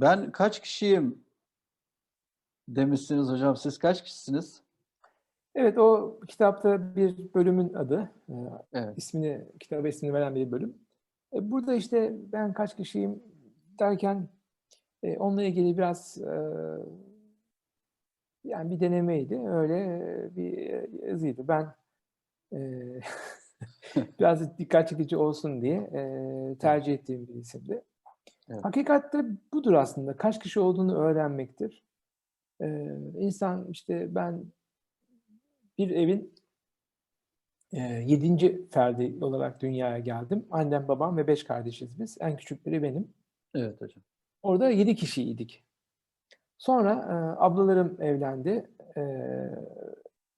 Ben kaç kişiyim demişsiniz hocam. Siz kaç kişisiniz? Evet, o kitapta bir bölümün adı. Ee, Evet. ismini, kitaba ismini veren bir bölüm. E, Burada işte ben kaç kişiyim derken e, onunla ilgili biraz e, yani bir denemeydi. Öyle bir yazıydı. Ben biraz dikkat çekici olsun diye tercih ettiğim bir isimdi. Evet. Hakikatte budur aslında. Kaç kişi olduğunu öğrenmektir. E, insan işte ben bir evin e, yedinci ferdi olarak dünyaya geldim. Annem, babam ve beş kardeşiz biz. En küçükleri benim. Evet hocam. Orada yedi kişiydik. Sonra e, ablalarım evlendi e,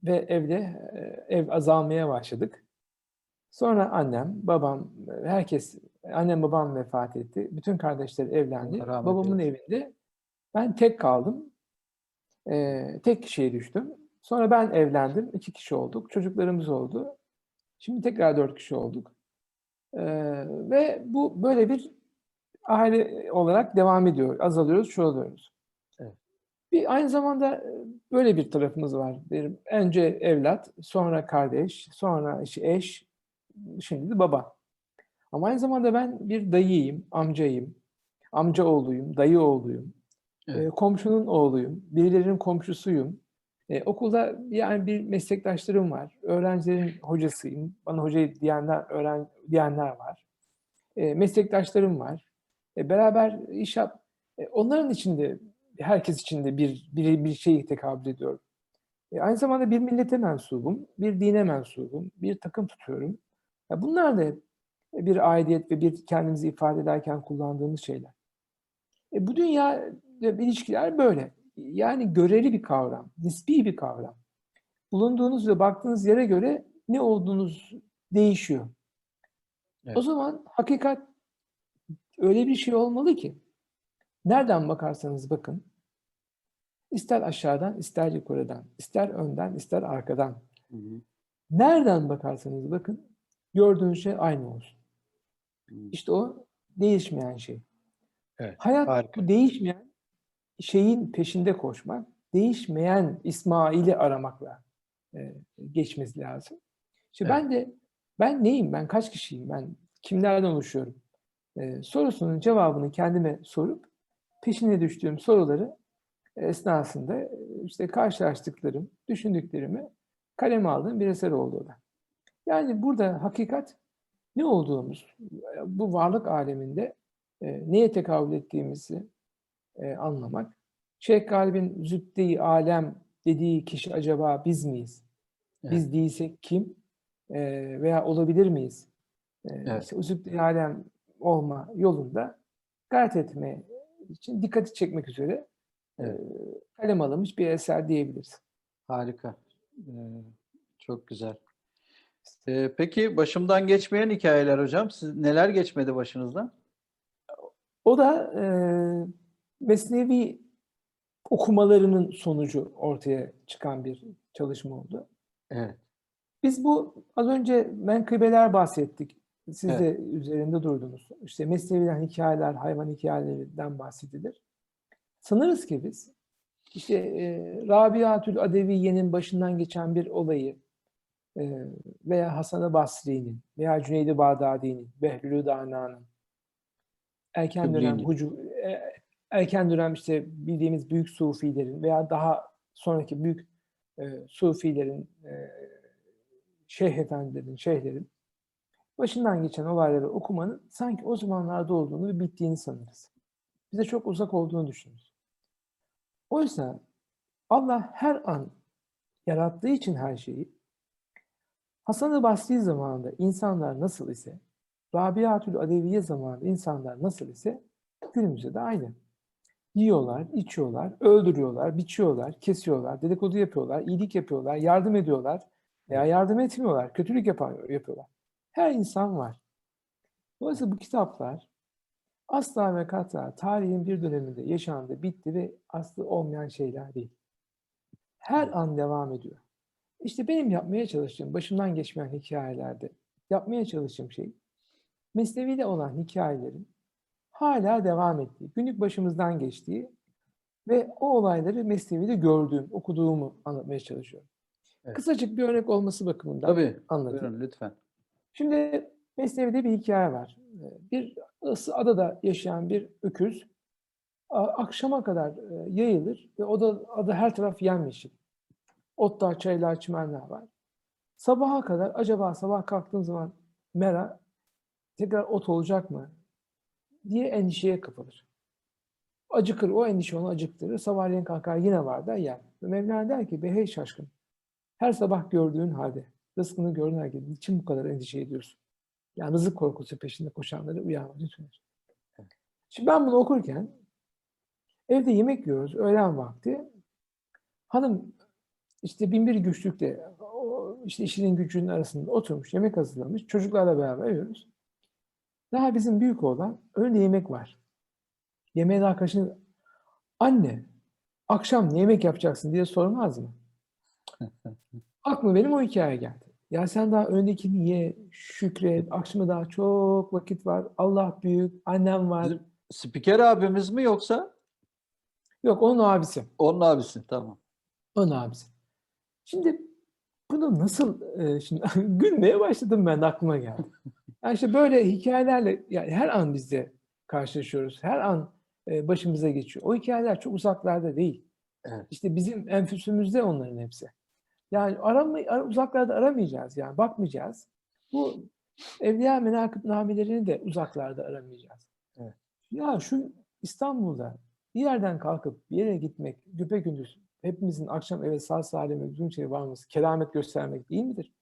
ve evde e, ev azalmaya başladık. Sonra annem, babam, herkes, annem babam vefat etti. Bütün kardeşler evlendi. Babamın eylesin. evinde ben tek kaldım. E, tek kişiye düştüm. Sonra ben evlendim. iki kişi olduk. Çocuklarımız oldu. Şimdi tekrar dört kişi olduk. E, ve bu böyle bir aile olarak devam ediyor. Azalıyoruz, çoğalıyoruz. Evet. Bir aynı zamanda e, böyle bir tarafımız var. Bir, önce evlat, sonra kardeş, sonra işte eş, şimdi de baba. Ama aynı zamanda ben bir dayıyım, amcayım, amca oğluyum, dayı oğluyum, e, Evet. komşunun oğluyum, birilerinin komşusuyum. E, okulda yani bir meslektaşlarım var, öğrencilerin hocasıyım, bana hoca diyenler, öğren diyenler var. E, meslektaşlarım var. E, beraber iş yap. E, onların içinde, herkes içinde bir bir bir şeyi tekabül ediyorum. E, aynı zamanda bir millete mensubum, bir dine mensubum, bir takım tutuyorum. Ya bunlar da bir aidiyet ve bir kendimizi ifade ederken kullandığımız şeyler. E, bu dünya ve ilişkiler böyle. Yani göreli bir kavram, nispi bir kavram. Bulunduğunuz ve baktığınız yere göre ne olduğunuz değişiyor. Evet. O zaman hakikat öyle bir şey olmalı ki nereden bakarsanız bakın ister aşağıdan ister yukarıdan, ister önden ister arkadan Hı hı. nereden bakarsanız bakın gördüğünüz şey aynı olsun. İşte o değişmeyen şey. Evet, Hayat harika. bu değişmeyen şeyin peşinde koşmak, değişmeyen İsmail'i aramakla e, geçmesi lazım. İşte ben de ben neyim, ben kaç kişiyim, ben kimlerden oluşuyorum e, sorusunun cevabını kendime sorup peşine düştüğüm soruları esnasında işte karşılaştıklarım, düşündüklerimi kaleme aldığım bir eser oldu da. Yani burada hakikat ne olduğumuz, bu varlık aleminde e, neye tekabül ettiğimizi e, anlamak. Şeyh Galip'in zübde-i alem dediği kişi acaba biz miyiz? Biz değilsek kim? E, veya olabilir miyiz? E, Evet. işte o zübde-i alem olma yolunda gayret etmeye için dikkati çekmek üzere e, Evet. kalem alınmış bir eser diyebiliriz. Harika. Ee, çok güzel. Ee, peki başımdan geçmeyen hikayeler hocam. Siz neler geçmedi başınızdan? O da e, Mesnevi okumalarının sonucu ortaya çıkan bir çalışma oldu. Evet. Biz bu az önce menkıbeler bahsettik. Siz Evet. de üzerinde durdunuz. İşte Mesnevi'den hikayeler, hayvan hikayelerinden bahsedilir. Sanırız ki biz işte e, Rabiatül Adeviye'nin başından geçen bir olayı e, veya Hasan-ı Basri'nin veya Cüneyd-i Bağdadi'nin, Behlül-ü Dana'nın erken dönem hucu, e, erken dönem işte bildiğimiz büyük sufilerin veya daha sonraki büyük e, sufilerin, e, şeyh efendilerin, şeyhlerin başından geçen olayları okumanın sanki o zamanlarda olduğunu ve bittiğini sanırız. Bize çok uzak olduğunu düşünürüz. Oysa Allah her an yarattığı için her şeyi Hasan-ı Basri zamanında insanlar nasıl ise Rabiatül Adeviye zamanında insanlar nasıl ise günümüzde de aynı. Yiyorlar, içiyorlar, öldürüyorlar, biçiyorlar, kesiyorlar, dedikodu yapıyorlar, iyilik yapıyorlar, yardım ediyorlar veya yardım etmiyorlar, kötülük yapar, yapıyorlar. Her insan var. Dolayısıyla bu kitaplar asla ve kata tarihin bir döneminde yaşandı, bitti ve aslı olmayan şeyler değil. Her an devam ediyor. İşte benim yapmaya çalıştığım, başımdan geçmeyen hikayelerde yapmaya çalıştığım şey, Mesnevi'de olan hikayelerin hala devam ettiği, günlük başımızdan geçtiği ve o olayları Mesnevi'de gördüğüm, okuduğumu anlatmaya çalışıyorum. Evet. Kısacık bir örnek olması bakımından Tabii. anlatayım. Buyurun lütfen. Şimdi Mesnevi'de bir hikaye var. Ee, Bir adada yaşayan bir öküz akşama kadar e, yayılır ve o da ada her taraf yemyeşil. Otlar, çaylar, çimenler var. Sabaha kadar acaba sabah kalktığın zaman mera tekrar ot olacak mı diye endişeye kapılır. Acıkır, o endişe onu acıktırır. Sabahleyin kalkar yine var der yer. Mevlana der ki be hey şaşkın. Her sabah gördüğün halde, rızkını gördüğün halde niçin bu kadar endişe ediyorsun? Yani rızık korkusu peşinde koşanları uyarmak lütfen. Şimdi ben bunu okurken evde yemek yiyoruz öğlen vakti. Hanım işte bin bir güçlükle o işte işinin gücünün arasında oturmuş yemek hazırlamış. Çocuklarla beraber yiyoruz. Daha bizim büyük oğlan önünde yemek var. Yemeğe daha kaşını anne akşam ne yemek yapacaksın diye sormaz mı? Aklıma benim o hikaye geldi. Ya sen daha öndekini ye, şükret, akşama daha çok vakit var. Allah büyük, annem var. Spiker abimiz mi yoksa Yok onun abisi. onun abisi? Tamam. Onun abisi. Şimdi bunu nasıl e, şimdi gülmeye başladım ben de aklıma geldi. Yani işte böyle hikayelerle yani her an biz de karşılaşıyoruz. Her an e, başımıza geçiyor. O hikayeler çok uzaklarda değil. Evet. İşte bizim enfüsümüzde onların hepsi. Yani aramay ara- uzaklarda aramayacağız yani bakmayacağız. Bu Evliya Menakıb namelerini de uzaklarda aramayacağız. Evet. Ya şu İstanbul'da bir yerden kalkıp bir yere gitmek, güpegündüz hepimizin akşam eve sağ salim uzun şey varması, keramet göstermek değil midir?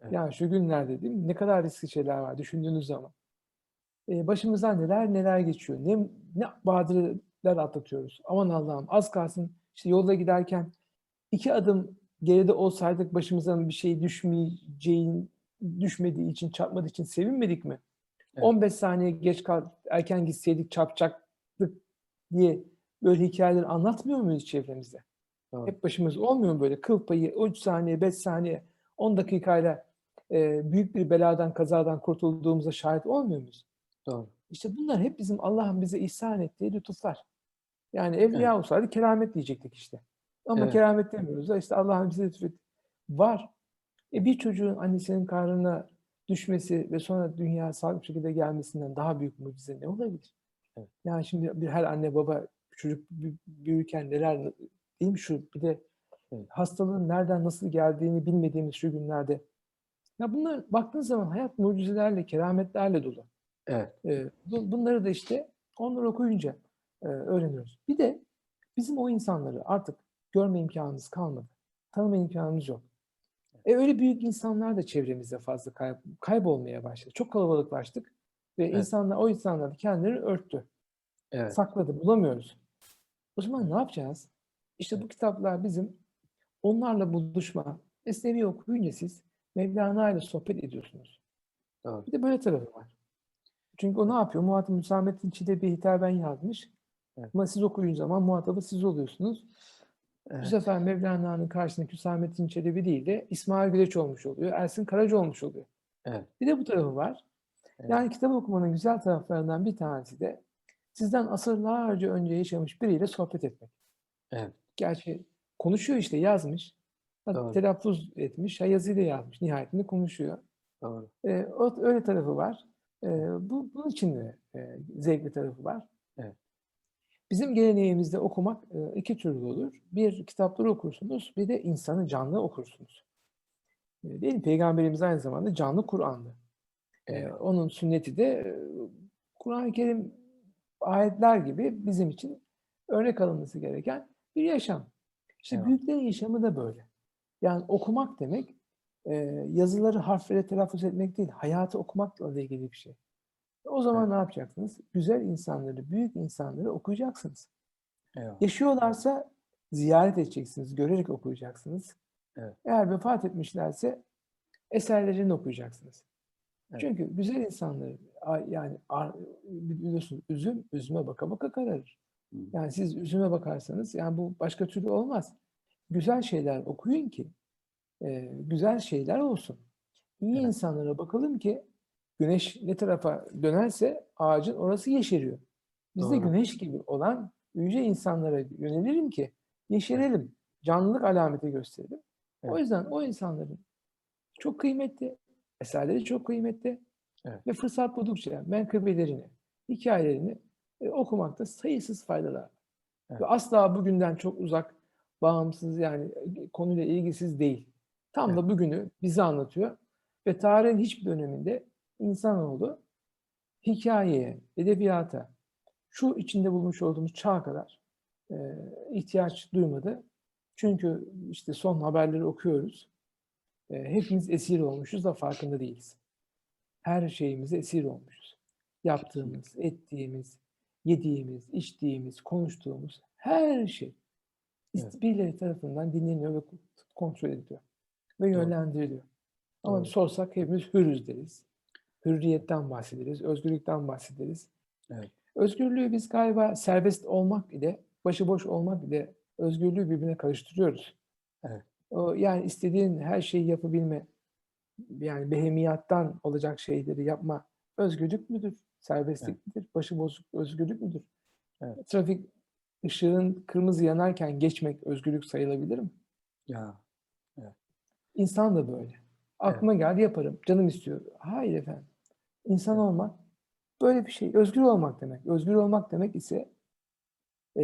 Evet. Yani şu günlerde değil mi? Ne kadar riskli şeyler var düşündüğünüz zaman. Ee, başımızdan neler neler geçiyor. Ne, ne badireler atlatıyoruz. Aman Allah'ım az kalsın işte yolda giderken iki adım geride olsaydık başımıza bir şey düşmeyeceğin, düşmediği için, çarpmadığı için sevinmedik mi? Evet. 15 saniye geç kal, erken gitseydik çarpacaktık diye böyle hikayeleri anlatmıyor muyuz çevremizde? Doğru. Hep başımız olmuyor mu böyle kıl payı 3 saniye, 5 saniye, 10 dakikayla e, büyük bir beladan, kazadan kurtulduğumuza şahit olmuyor muyuz? Doğru. İşte bunlar hep bizim Allah'ın bize ihsan ettiği lütuflar. Yani evliya olsaydı keramet diyecektik işte. Ama Evet. keramet demiyoruz da işte Allah'ın bize lütfet var. E bir çocuğun annesinin karnına düşmesi ve sonra dünya sağlıklı şekilde gelmesinden daha büyük mucize ne olabilir? Evet. Yani şimdi bir her anne baba çocuk bü- büyürken neler değil mi şu bir de Evet. hastalığın nereden nasıl geldiğini bilmediğimiz şu günlerde. Ya bunlar baktığın zaman hayat mucizelerle, kerametlerle dolu. Evet. Bu- bunları da işte onları okuyunca e, öğreniyoruz. Bir de bizim o insanları artık görme imkanımız kalmadı. Tanıma imkanımız yok. E öyle büyük insanlar da çevremizde fazla kay- kaybolmaya başladı. Çok kalabalıklaştık ve Evet. insanlar o insanlar da kendilerini örttü, Evet. sakladı, bulamıyoruz. O zaman ne yapacağız? İşte bu kitaplar bizim onlarla buluşma. Mesnevi okuyunca siz Mevlana ile sohbet ediyorsunuz. Doğru. Bir de böyle tarafı var. Çünkü o ne yapıyor? Muhatap Hüsamettin Çiğde bir hitaben yazmış. Evet. Ama siz okuyun zaman muhatabı siz oluyorsunuz. Bu Evet. sefer Mevlana'nın karşısındaki Hüsamettin Çelebi değil de İsmail Güleç olmuş oluyor. Ersin Karaca olmuş oluyor. Evet. Bir de bu tarafı var. Evet. Yani kitap okumanın güzel taraflarından bir tanesi de sizden asırlarca önce yaşamış biriyle sohbet etmek. Evet. Gerçi konuşuyor işte yazmış. Ha, Doğru. Telaffuz etmiş. Ha, yazıyla yazmış. Nihayetinde konuşuyor. Doğru. E, o, öyle tarafı var. E, bu, bunun için de e, zevkli tarafı var. Evet. Bizim geleneğimizde okumak e, iki türlü olur. Bir, kitapları okursunuz, bir de insanı canlı okursunuz. E, değil mi? Peygamberimiz aynı zamanda canlı Kur'an'dı. E, Evet. onun sünneti de e, Kur'an-ı Kerim ayetler gibi bizim için örnek alınması gereken bir yaşam. İşte Evet. büyüklerin yaşamı da böyle. Yani okumak demek e, yazıları harflere telaffuz etmek değil, hayatı okumakla ilgili bir şey. O zaman Evet. ne yapacaksınız? Güzel insanları, büyük insanları okuyacaksınız. Eyvallah. Yaşıyorlarsa ziyaret edeceksiniz, görerek okuyacaksınız. Evet. Eğer vefat etmişlerse eserlerini okuyacaksınız. Evet. Çünkü güzel insanları yani biliyorsunuz üzüm üzüme baka baka kararır. Yani siz üzüme bakarsanız yani bu başka türlü olmaz. Güzel şeyler okuyun ki e, güzel şeyler olsun. İyi Evet. insanlara bakalım ki güneş ne tarafa dönerse ağacın orası yeşeriyor. Biz de Doğru. güneş gibi olan yüce insanlara yönelirim ki yeşerelim, canlılık alameti gösterelim. O Evet. yüzden o insanların çok kıymetli, eserleri çok kıymetli Evet. ve fırsat buldukça menkıbelerini, hikayelerini e, okumakta sayısız faydalar var. Evet. Ve asla bugünden çok uzak, bağımsız yani e, konuyla ilgisiz değil. Tam da bugünü bize anlatıyor ve tarihin hiçbir döneminde insanoğlu hikayeye, edebiyata, şu içinde bulmuş olduğumuz çağ kadar e, ihtiyaç duymadı. Çünkü işte son haberleri okuyoruz. E, hepimiz esir olmuşuz da farkında değiliz. Her şeyimize esir olmuşuz. Yaptığımız, ettiğimiz, yediğimiz, içtiğimiz, konuştuğumuz her şey Evet. birileri tarafından dinleniyor ve kontrol ediliyor ve yönlendiriliyor. Ama Doğru. sorsak hepimiz hürüz deriz. Hürriyetten bahsederiz, özgürlükten bahsederiz. Evet. Özgürlüğü biz galiba serbest olmak ile, başıboş olmak ile özgürlüğü birbirine karıştırıyoruz. Evet. Yani istediğin her şeyi yapabilme, yani behemiyattan olacak şeyleri yapma özgürlük müdür? Serbestlik midir? Başıbozuk özgürlük müdür? Evet. Trafik ışığın kırmızı yanarken geçmek özgürlük sayılabilir mi? Ya. İnsan da böyle. Aklıma geldi yaparım. Canım istiyor. Hayır efendim. İnsan Evet. olmak böyle bir şey. Özgür olmak demek. Özgür olmak demek ise e,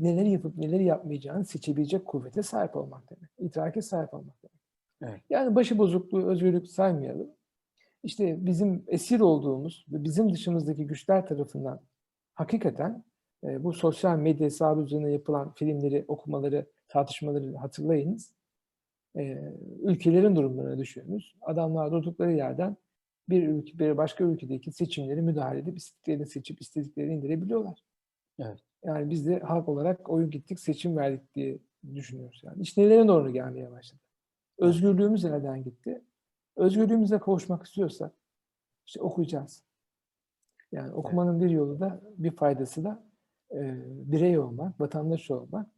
neleri yapıp neleri yapmayacağını seçebilecek kuvvete sahip olmak demek. İdrake sahip olmak demek. Evet. Yani başı bozukluğu özgürlük saymayalım. İşte bizim esir olduğumuz ve bizim dışımızdaki güçler tarafından hakikaten e, bu sosyal medya hesabı üzerine yapılan filmleri, okumaları, tartışmaları hatırlayınız. E, ülkelerin durumlarına düşüyoruz. Adamlar durdukları yerden bir ülke, bir başka ülkedeki seçimleri müdahale edip istediklerini seçip istediklerini indirebiliyorlar. Evet. Yani biz de halk olarak oyun gittik, seçim verdik diye düşünüyoruz. Yani iş nelere doğru gelmeye başladı. Özgürlüğümüz nereden gitti? Özgürlüğümüze kavuşmak istiyorsak işte okuyacağız. Yani okumanın bir yolu da bir faydası da e, birey olmak, vatandaş olmak,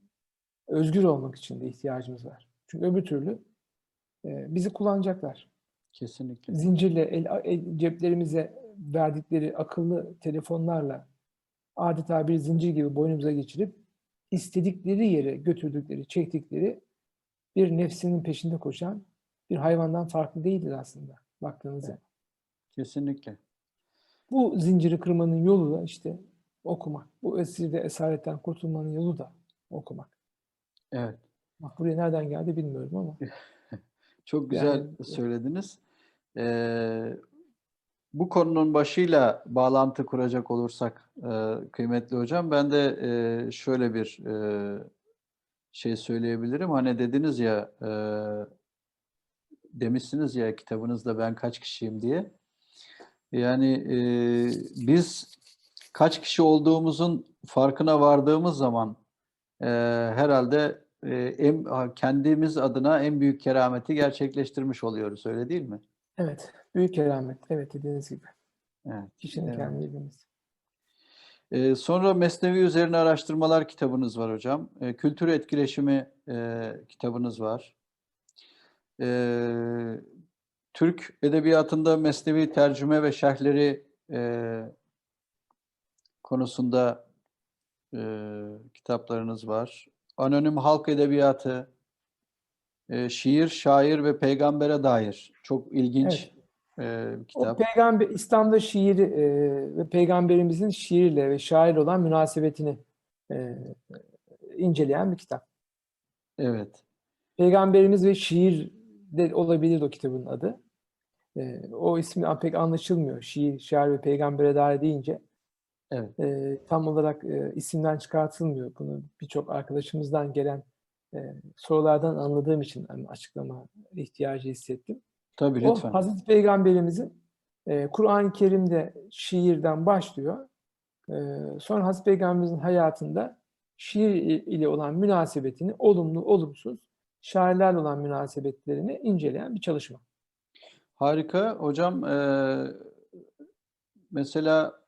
özgür olmak için de ihtiyacımız var. Çünkü öbür türlü e, bizi kullanacaklar. Kesinlikle. Zincirle el, el- ceplerimize verdikleri akıllı telefonlarla adeta bir zincir gibi boynumuza geçirip istedikleri yere götürdükleri, çektikleri bir nefsinin peşinde koşan bir hayvandan farklı değildir aslında baktığınız zaman. Kesinlikle. Bu zinciri kırmanın yolu da işte okumak. Bu esirde esaretten kurtulmanın yolu da okumak. Evet. Bak buraya nereden geldi bilmiyorum ama. Çok güzel Yani- söylediniz. Ee, bu konunun başıyla bağlantı kuracak olursak e, kıymetli hocam ben de e, şöyle bir e, şey söyleyebilirim. Hani dediniz ya e, demişsiniz ya kitabınızda ben kaç kişiyim diye. Yani e, biz kaç kişi olduğumuzun farkına vardığımız zaman e, herhalde e, en, kendimiz adına en büyük kerameti gerçekleştirmiş oluyoruz. Öyle değil mi? Evet. Büyük keramet. Evet dediğiniz gibi. Evet. Kişinin Evet. kendi bilmesi. Ee, sonra Mesnevi üzerine araştırmalar kitabınız var hocam. Ee, kültür etkileşimi e, kitabınız var. Ee, Türk edebiyatında Mesnevi tercüme ve şerhleri e, konusunda e, kitaplarınız var. Anonim halk edebiyatı, e, şiir, şair ve peygambere dair çok ilginç e, bir O kitap. peygamber İslam'da şiiri e, ve peygamberimizin şiirle ve şair olan münasebetini e, inceleyen bir kitap. Evet. Peygamberimiz ve şiir de olabilir o kitabın adı. E, o ismi pek anlaşılmıyor. Şiir, şair ve peygambere dair deyince Evet. e, tam olarak e, isimden çıkartılmıyor. Bunu birçok arkadaşımızdan gelen e, sorulardan anladığım için hani açıklama ihtiyacı hissettim. Tabii O lütfen. Hazreti Peygamberimizin e, Kur'an-ı Kerim'de şiirden başlıyor. E, sonra Hazreti Peygamberimizin hayatında şiir ile olan münasebetini, olumlu, olumsuz, şairlerle olan münasebetlerini inceleyen bir çalışma. Harika. Hocam eee, mesela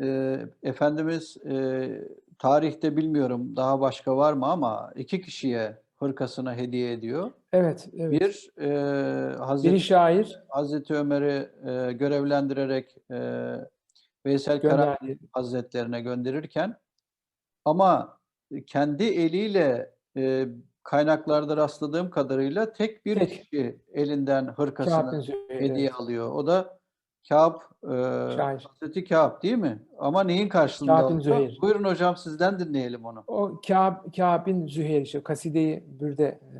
eee, Efendimiz eee, tarihte bilmiyorum daha başka var mı ama iki kişiye hırkasına hediye ediyor. Evet, evet. Bir Biri Hazreti, şair, Hazreti Ömer'i eee, görevlendirerek eee, Veysel Gönderdiği Hazretlerine gönderirken ama kendi eliyle e, kaynaklarda rastladığım kadarıyla tek bir Tek. kişi elinden hırkasını hediye alıyor. O da Kâb, e. Hazreti Kâb değil mi? Ama neyin karşılığında Kâb bin alıyor? Züheyr. Buyurun hocam sizden dinleyelim onu. O Kâb, Kâb bin Züheyr işte Kaside-i Bürde e,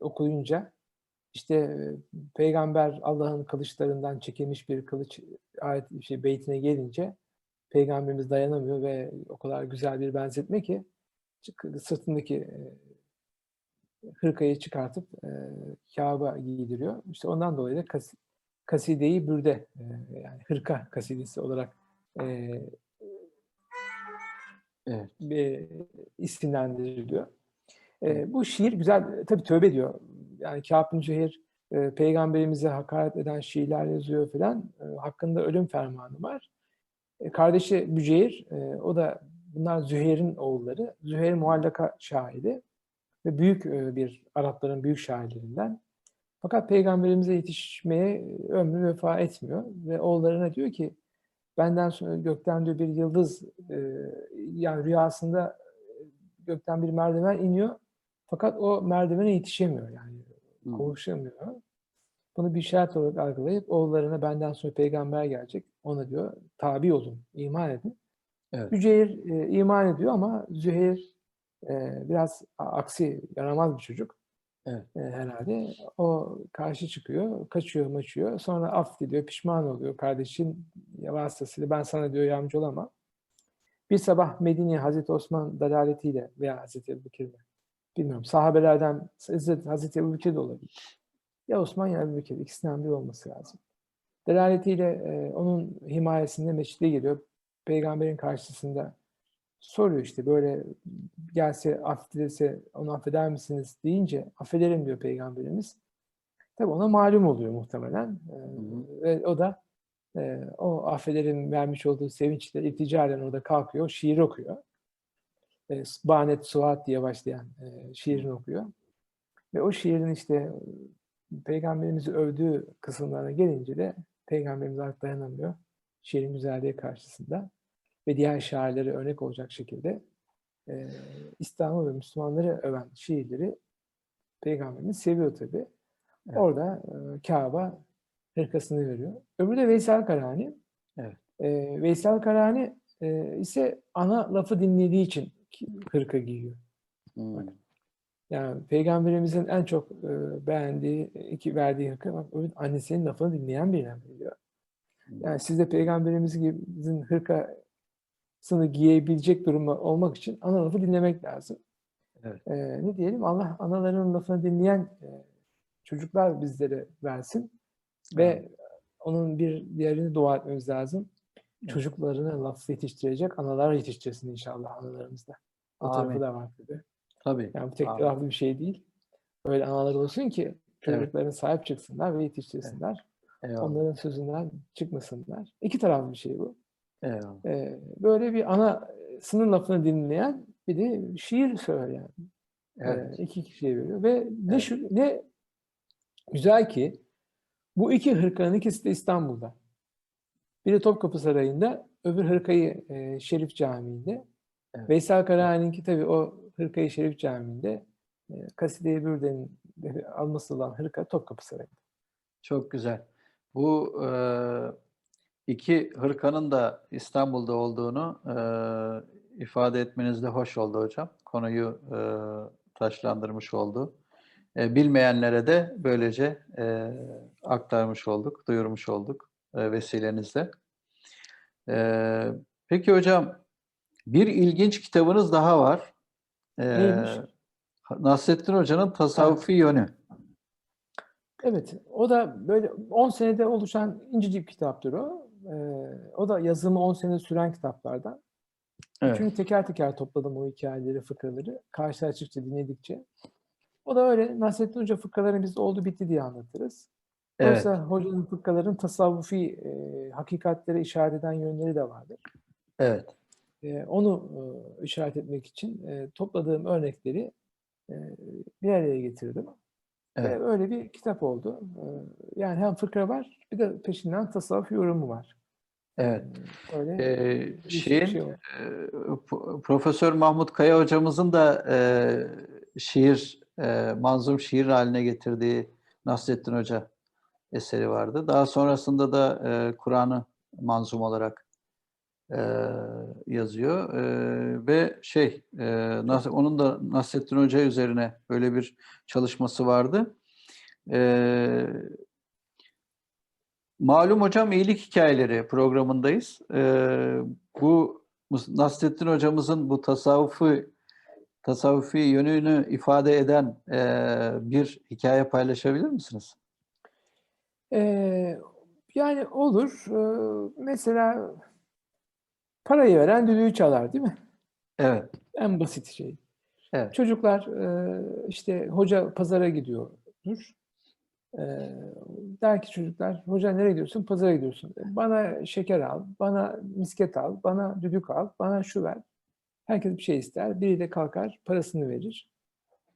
okuyunca işte e, peygamber Allah'ın kılıçlarından çekilmiş bir kılıç ayet şey beytine gelince peygamberimiz dayanamıyor ve o kadar güzel bir benzetme ki sırtındaki e, hırkayı çıkartıp e, Kâb'a giydiriyor. İşte ondan dolayı da kas, Kaside-i Bürde e, yani hırka kasidesi olarak e, Evet. e, isimlendiriliyor. E, bu şiir güzel, tabii tövbe ediyor. Yani Kâb bin Züheyr e, peygamberimize hakaret eden şiirler yazıyor falan. E, hakkında ölüm fermanı var. E, kardeşi Büceyr, e, o da bunlar Züheyr'in oğulları. Züheyr muallaka şairi ve büyük e, bir Arapların büyük şairlerinden. Fakat peygamberimize yetişmeye ömrü vefa etmiyor ve oğullarına diyor ki benden sonra gökten diyor bir yıldız e, yani rüyasında e, gökten bir merdiven iniyor fakat o merdivene yetişemiyor yani Hı. kavuşamıyor. Bunu bir işaret olarak algılayıp oğullarına benden sonra peygamber gelecek ona diyor tabi olun, iman edin. Evet. Hüceyr e, iman ediyor ama Züheyr e, biraz aksi, yaramaz bir çocuk Evet. e, herhalde. O karşı çıkıyor, kaçıyor, maçıyor. Sonra af diliyor, pişman oluyor. Kardeşin vasıtasıyla ben sana diyor yardımcı olamam. Bir sabah Medine'ye Hazreti Osman dalaletiyle veya Hazreti Ebubekir'le bilmiyorum sahabelerden Hazreti, Hazreti Ebubekir de olabilir. Ya Osman ya Ebubekir ikisinden biri olması lazım. Delaletiyle e, onun himayesinde meçhide geliyor. Peygamberin karşısında soruyor işte böyle gelse af dilese onu affeder misiniz deyince affederim diyor peygamberimiz. Tabi ona malum oluyor muhtemelen. Ee, ve o da e, o affederim vermiş olduğu sevinçle irticalen orada kalkıyor, şiir okuyor. E, Banet Suat diye başlayan e, şiirini okuyor. Ve o şiirin işte peygamberimizi övdüğü kısımlarına gelince de peygamberimiz artık dayanamıyor. Şiirin güzelliği karşısında ve diğer şairlere örnek olacak şekilde e, İslam'ı ve Müslümanları öven şiirleri Peygamberimiz seviyor tabi. Evet. Orada e, Kabe'a hırkasını veriyor. Öbürü de Veysel Karani. Evet. E, Veysel Karani e, ise ana lafı dinlediği için hırka giyiyor. Hı. Yani Peygamberimizin en çok e, beğendiği, iki verdiği hırka bak annesinin lafını dinleyen birine veriyor. Yani siz de Peygamberimizin hırkasını giyebilecek durumda olmak için ana lafı dinlemek lazım. Evet. Ee, ne diyelim? Allah anaların lafını dinleyen e, çocuklar bizlere versin ve Evet. onun bir diğerini dua etmemiz lazım. Evet. Çocuklarına laf yetiştirecek analar yetiştirsin inşallah analarımızda. O Amin. tarafı da var tabii. Tabii. Yani bu tek Amin. taraflı bir şey değil. Öyle analar olsun ki çocuklarına sahip çıksınlar ve yetiştirsinler. Eyvallah. Onların sözünden çıkmasınlar. İki taraflı bir şey bu. Ee, böyle bir anasının lafını dinleyen bir de şiir söyleyen Evet. e, iki kişiye veriyor. Ve ne, Evet. şu, ne güzel ki bu iki hırkanın ikisi de İstanbul'da. Biri Topkapı Sarayı'nda, öbür hırkayı e, Şerif Camii'nde. Evet. Veysel Karani'ninki tabii o hırkayı Şerif Camii'nde. E, Kaside-i Bürde'nin alması olan hırka Topkapı Sarayı'nda. Çok güzel. Bu e, iki hırkanın da İstanbul'da olduğunu e, ifade etmeniz de hoş oldu hocam. Konuyu e, taşlandırmış oldu. E, bilmeyenlere de böylece e, aktarmış olduk, duyurmuş olduk e, vesilenizle. E, peki hocam, bir ilginç kitabınız daha var. E, Neymiş? Nasrettin Hoca'nın Tasavvufi Yönü. Evet, o da böyle 10 senede oluşan incecik kitaptır o. Ee, o da yazımı 10 sene süren kitaplardan. Evet. Çünkü teker teker topladım o hikayeleri, fıkraları. Karşı açıkça dinledikçe. O da öyle Nasrettin Hoca fıkralarını biz oldu bitti diye anlatırız. Evet. Oysa hocanın fıkraların tasavvufi e, hakikatlere işaret eden yönleri de vardır. Evet. E, onu e, işaret etmek için e, topladığım örnekleri e, bir araya getirdim. Evet. Ve öyle bir kitap oldu. Yani hem fıkra var, bir de peşinden tasavvuf yorumu var. Evet. Öyle Ee, şeyin şey var. e, Profesör Mahmut Kaya hocamızın da e, şiir, e, manzum şiir haline getirdiği Nasrettin Hoca eseri vardı. Daha sonrasında da e, Kur'an'ı manzum olarak e, yazıyor E, ve şey e, Nas- onun da Nasrettin Hoca üzerine böyle bir çalışması vardı. E, Malum hocam iyilik hikayeleri programındayız. Ee, bu Nasrettin hocamızın bu tasavvufu tasavvufi yönünü ifade eden e, bir hikaye paylaşabilir misiniz? Ee, yani olur. Ee, mesela parayı veren düdüğü çalar değil mi? Evet, En basit şey. evet, Çocuklar e, işte hoca pazara gidiyordur. E, der ki çocuklar hoca nereye gidiyorsun? Pazara gidiyorsun. "E, Bana şeker al, bana misket al, bana düdük al, bana şu ver. Herkes bir şey ister. Biri de kalkar parasını verir.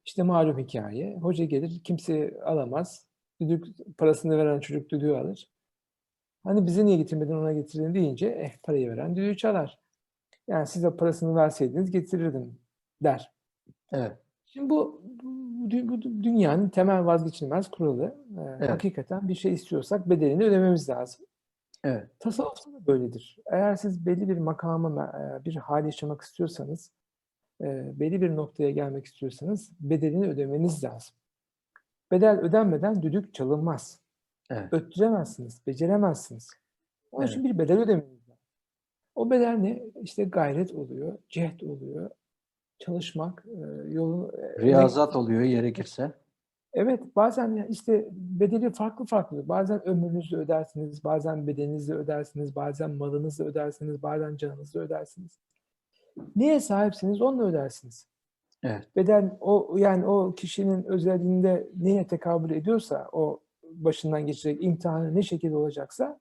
İşte malum hikaye. Hoca gelir kimse alamaz. Düdük parasını veren çocuk düdüğü alır. Hani bize niye getirmedin ona getirdin deyince eh parayı veren düdüğü çalar. Yani size parasını verseydiniz getirirdim der. evet, Şimdi bu, bu, bu dünyanın temel vazgeçilmez kuralı. Ee, Evet. Hakikaten bir şey istiyorsak bedelini ödememiz lazım. evet, Tasavvufta da böyledir. Eğer siz belli bir makama, e, bir hal yaşamak istiyorsanız, e, belli bir noktaya gelmek istiyorsanız bedelini ödemeniz lazım. Bedel ödenmeden düdük çalınmaz. Evet, Öttüremezsiniz, beceremezsiniz. Onun Evet. için bir bedel ödemeniz lazım. O bedel ne? İşte gayret oluyor, cehd oluyor, çalışmak, e, yolun e, emek riyazat oluyor gerekirse. Evet, bazen işte bedeli farklı farklı. Bazen ömrünüzle ödersiniz, bazen bedeninizle ödersiniz, bazen malınızla ödersiniz, bazen canınızla ödersiniz. Neye sahipsiniz onunla ödersiniz. Evet, Beden o yani o kişinin özelliğinde neye tekabül ediyorsa o başından geçecek imtihanı ne şekilde olacaksa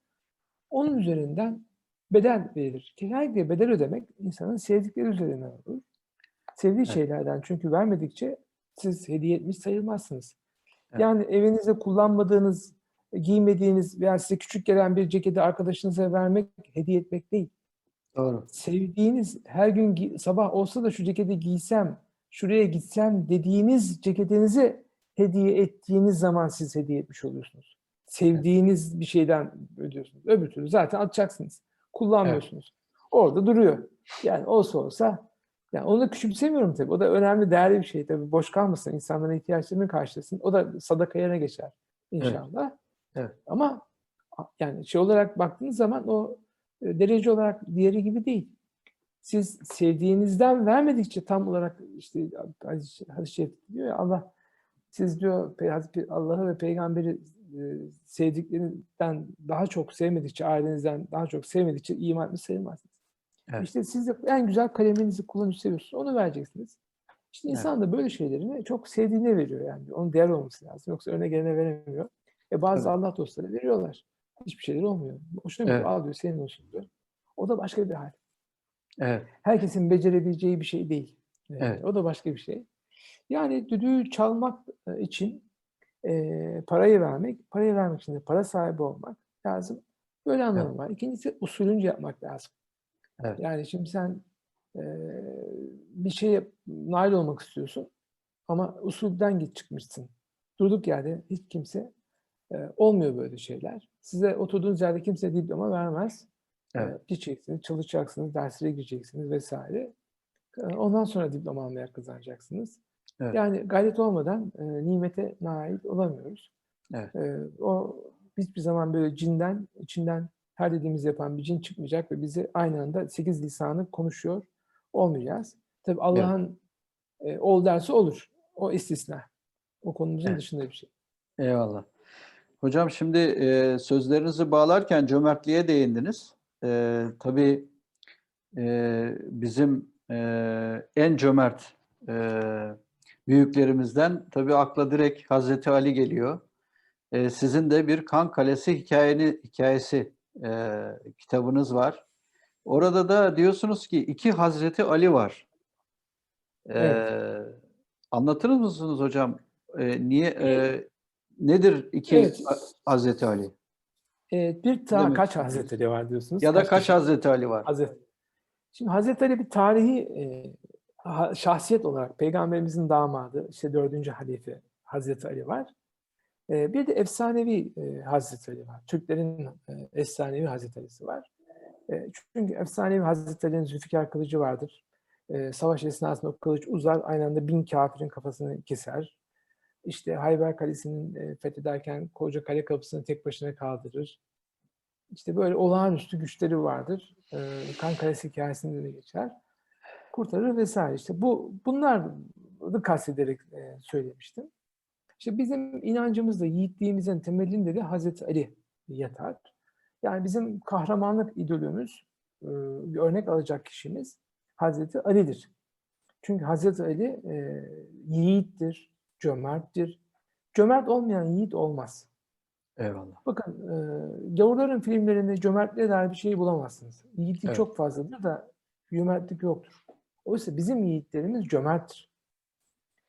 onun üzerinden bedel verilir. Genellikle bedel ödemek insanın sevdikleri üzerinden olur. Sevdiği Evet. şeylerden çünkü vermedikçe siz hediye etmiş sayılmazsınız. Evet. Yani evinizde kullanmadığınız, giymediğiniz veya size küçük gelen bir ceketi arkadaşınıza vermek, hediye etmek değil. doğru. Sevdiğiniz, her gün sabah olsa da şu ceketi giysem, şuraya gitsem dediğiniz ceketinizi hediye ettiğiniz zaman siz hediye etmiş oluyorsunuz. Sevdiğiniz bir şeyden ödüyorsunuz. Öbür türlü zaten atacaksınız. Kullanmıyorsunuz. Orada duruyor. Yani olsa olsa yani onu küçümsemiyorum tabii. O da önemli, değerli bir şey tabii. Boş kalmasın. insanların ihtiyaçlarını karşılasın. O da sadaka yerine geçer inşallah. Evet. Ama yani şey olarak baktığınız zaman o e, derece olarak diğeri gibi değil. Siz sevdiğinizden vermedikçe tam olarak işte hadis- hadis-i şerif diyor ya Allah siz diyor Allah'ı ve peygamberi e, sevdiklerinden daha çok sevmedikçe, ailenizden daha çok sevmedikçe iman etmiş sayılmazsınız. Evet. İşte siz de en güzel kaleminizi kullanıp seviyorsunuz. Onu vereceksiniz. İşte Evet. insan da böyle şeylerini çok sevdiğine veriyor yani. Onun değer olması lazım. Yoksa önüne gelene veremiyor. E bazı Evet. Allah dostları veriyorlar. Hiçbir şeyleri olmuyor. Hoşuna gidiyor. Evet. Al diyor senin olsun diyor. O da başka bir hal. Evet, Herkesin becerebileceği bir şey değil. Ee, Evet. O da başka bir şey. Yani düdüğü çalmak e, için e, parayı vermek, parayı vermek için de para sahibi olmak lazım. Böyle anlamı var. İkincisi usulünce yapmak lazım. Evet. Yani şimdi sen e, bir şeye nail olmak istiyorsun ama usulden git çıkmışsın. Durduk yerde hiç kimse e, olmuyor böyle şeyler. Size oturduğunuz yerde kimse diploma vermez. Evet. E, Gideceksiniz, çalışacaksınız, derslere gireceksiniz vesaire. E, Ondan sonra diploma almaya kazanacaksınız. Evet. Yani gayret olmadan e, nimete nail olamıyoruz. Evet. E, o hiçbir zaman böyle cinden, içinden her dediğimizi yapan bir cin çıkmayacak ve bizi aynı anda sekiz lisanı konuşuyor olmayacağız. Tabi Allah'ın e, ol dersi olur. O istisna. O konumuzun Evet. dışında bir şey. Eyvallah. Hocam şimdi e, sözlerinizi bağlarken cömertliğe değindiniz. E, tabii e, bizim e, en cömert e, büyüklerimizden tabii akla direkt Hazreti Ali geliyor. E, sizin de bir Kan Kalesi hikayeni, hikayesi e, kitabınız var. Orada da diyorsunuz ki iki Hazreti Ali var. E, Evet. Anlatır mısınız hocam? E, niye e, nedir iki Evet. Ha- Hazreti Ali? Evet, bir ta kaç. Hazreti Ali var diyorsunuz? Ya da kaç kişi? Hazreti Ali var? Hazreti. Şimdi Hazreti Ali bir tarihi e, şahsiyet olarak Peygamberimizin damadı, işte dördüncü halife Hazreti Ali var. E, bir de efsanevi e, Hazreti Ali var. Türklerin e, efsanevi Hazreti Ali'si var. E, çünkü efsanevi Hazreti Ali'nin Zülfikar kılıcı vardır. Savaş esnasında o kılıç uzar, aynı anda bin kafirin kafasını keser. İşte Hayber Kalesi'nin fethederken koca kale kapısını tek başına kaldırır. İşte böyle olağanüstü güçleri vardır. Kan Kalesi hikayesinde de geçer. Kurtarır vesaire. İşte bu bunlar kastederek e, söylemiştim. İşte bizim inancımızda, yiğitliğimizin temelinde de Hazreti Ali yatar. Yani bizim kahramanlık idolümüz, e, bir örnek alacak kişimiz Hazreti Ali'dir. Çünkü Hazreti Ali e, yiğittir, cömerttir. Cömert olmayan yiğit olmaz. Eyvallah. Bakın e, gavurların filmlerinde cömertliğe dair bir şey bulamazsınız. Yiğitlik Evet. çok fazladır da cömertlik yoktur. Oysa bizim yiğitlerimiz cömerttir.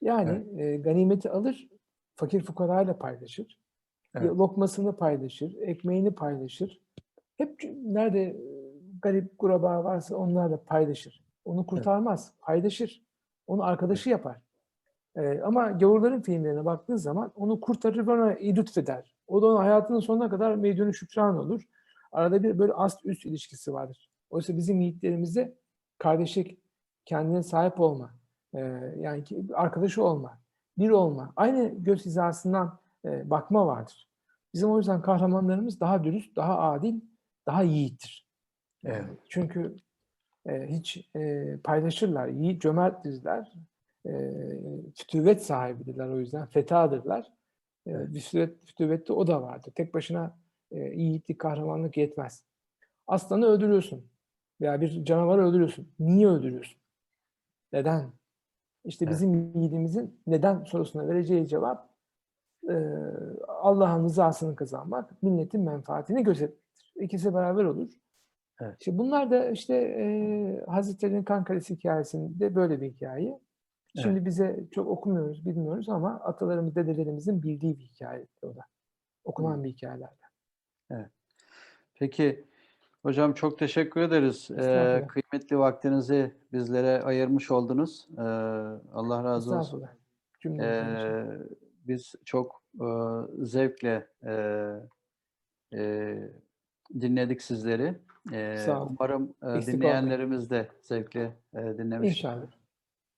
Yani e, ganimeti alır, fakir fukarayla paylaşır. Evet. Lokmasını paylaşır, ekmeğini paylaşır. Hep nerede e, garip kuraba varsa onlarla paylaşır. Onu kurtarmaz, paylaşır. Onu arkadaşı yapar. Ee, ama gavurların filmlerine baktığın zaman onu kurtarır ve ona lütfeder. O da onun hayatının sonuna kadar medyunu şükran olur. Arada bir böyle ast üst ilişkisi vardır. Oysa bizim yiğitlerimizde kardeşlik, kendine sahip olma, e, yani ki- arkadaşı olma, bir olma, aynı göz hizasından e, bakma vardır. Bizim o yüzden kahramanlarımız daha dürüst, daha adil, daha yiğittir. E, Evet. Çünkü e, hiç e, paylaşırlar, yiğit, cömerttirler, e, fütüvet sahibidirler o yüzden, fetadırlar. E, fütüvet, fütüvette o da vardır. Tek başına e, yiğitlik, kahramanlık yetmez. Aslanı öldürüyorsun veya bir canavarı öldürüyorsun. Niye öldürüyorsun? Neden? İşte Evet. bizim yiğidimizin neden sorusuna vereceği cevap e, Allah'ın rızasını kazanmak, milletin menfaatini gözetmektir. İkisi beraber olur. Evet. İşte bunlar da işte e, Hazreti Ali'nin Kan Kalesi hikayesinde böyle bir hikaye. Şimdi bize çok okumuyoruz, bilmiyoruz ama atalarımız, dedelerimizin bildiği bir hikaye o da. Okunan bir hikayelerden. Peki hocam çok teşekkür ederiz. Ee, kıymetli vaktinizi bizlere ayırmış oldunuz. Ee, Allah razı olsun. Ee, biz çok e, zevkle e, e, dinledik sizleri. Ee, Sağ olun. umarım e, Eksik olmayın. dinleyenlerimiz de zevkle e, dinlemiş. İnşallah.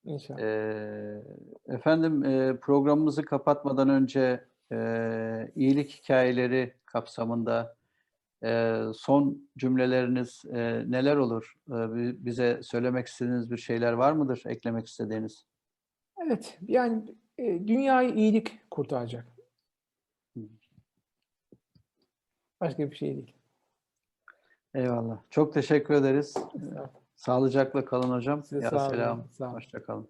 İnşallah. Ee, efendim e, programımızı kapatmadan önce e, iyilik hikayeleri kapsamında e, son cümleleriniz e, neler olur? E, bi- bize söylemek istediğiniz bir şeyler var mıdır? Eklemek istediğiniz? Evet, yani e, dünyayı iyilik kurtaracak. Başka bir şey değil. Eyvallah. Çok teşekkür ederiz. Sağlıcakla kalın hocam. Size Ya sağ olun, selam. sağ olun. Hoşça kalın.